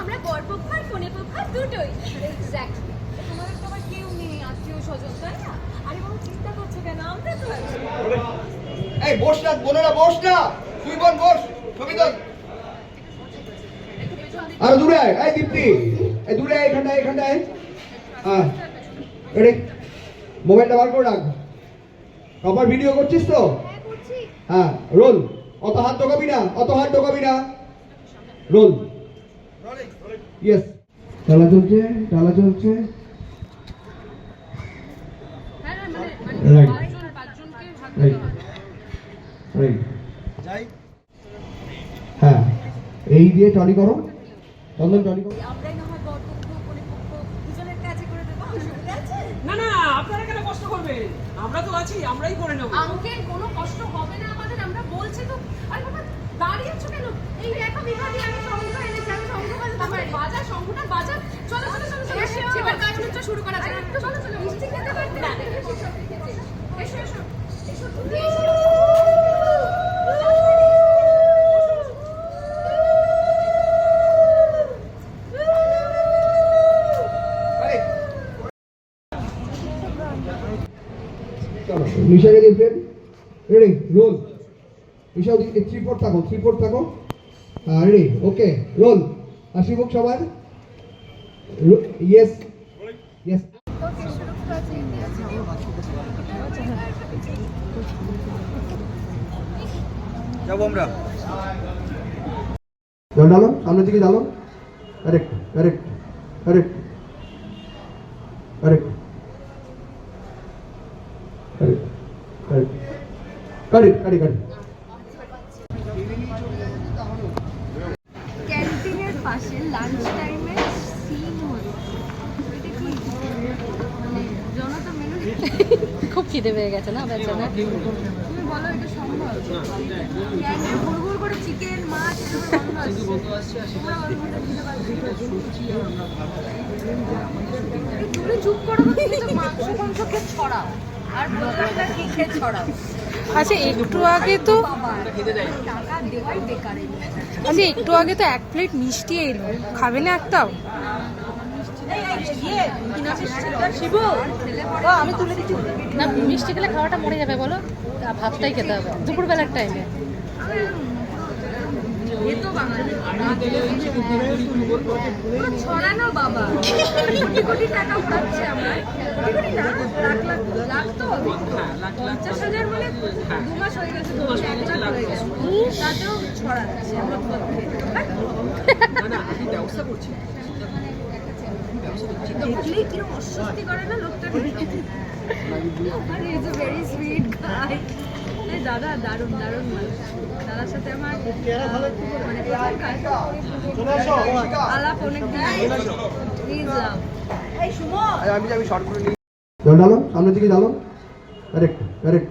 আমরা বরপক্ষ আর কনে পক্ষ দুটোই। এক্স্যাক্টলি তোমাদের তো আবার কেউ নেই আত্মীয় স্বজন তাই না? আরে বাবা চিন্তা করছ কেন? আমরা তো এই বস না বোনেরা বস না। তুই বল বস তোল। আর দূরে আয় এই দীপ্তি এই দূরে আয় এখানটায় এখানটায়। হ্যাঁ রেডি। মোবাইলটা বার করে রাখ। প্রপার ভিডিও করছিস তো? হ্যাঁ হ্যাঁ রোল। অত হাত ঢোকাবি না অত হাত ঢোকাবি না। রোল। ইয়েস ডালা চলছে ডালা চলছে হ্যাঁ রাইট রাইট এই দিয়ে টলি করো। চন্দন টলি করো। না না আপনারা কেন কষ্ট করবেন? আমরা তো আছি আমরাই করে নেব। আঙ্কেল কোনো কষ্ট হবে না আমাদের আমরা বলছি তো। আরে বাবা দাঁড়িয়ে বাজা শঙ্খটা বাজা চলো চলো চলো চলো এসো। এবার গান শুরু করা যাক। চলো চলো মিষ্টি খেতে পারবে? না এসো এসো এসো তুমি নিশাকে রেডি রোল। নিশা ওদিকে থ্রি ফোর থাকো থ্রি ফোর থাকো। হ্যাঁ রেডি ওকে রোল। হাসি মুখ সবার। ইয়েস ইয়েস যাব আমরা। ডালো সামনের দিকে ডালো correct correct correct correct correct correct correct correct lunch টাইমে সিন এটা কি? মানে জনতা মেনু খুব খিদে পেয়ে গেছে না বেচারা? তুমি বলো এটা সম্ভব? করে চিকেন মাছ বলো এটা খেতে পারবে একটু দূরে চুপ করো মাংস মাংস খেয়ে ছড়াও। আর বললাম না কি খেয়ে ছড়াও। আচ্ছা একটু আগে তো। আচ্ছা একটু আগে তো এক প্লেট মিষ্টি এলো। খাবে না একটাও? আমি না মিষ্টি খেলে খাওয়াটা মরে যাবে বলো। ভাতটাই খেতে হবে। দুপুরবেলার টাইমে ছড়ানো বাবা। কোটি কোটি টাকা উড়াচ্ছে আমার। কোটি কোটি না লাখ লাখ লাখ তো। পঞ্চাশ হাজার দু মাস হয়ে গেছে দু মাস আমার না আমি ব্যবস্থা করছি। দেখলেই কীরকম অস্বস্তি করে না লোকটাকে? আরে is a very sweet guy দাদা দারুণ দারুণ মানুষ। দাদার সাথে আমার মানে প্রথম কাজ আলাপ অনেক প্লিজ লাভ আমি আমি শর্ট করে নিই। সামনের দিকে ডালো কারেক্ট কারেক্ট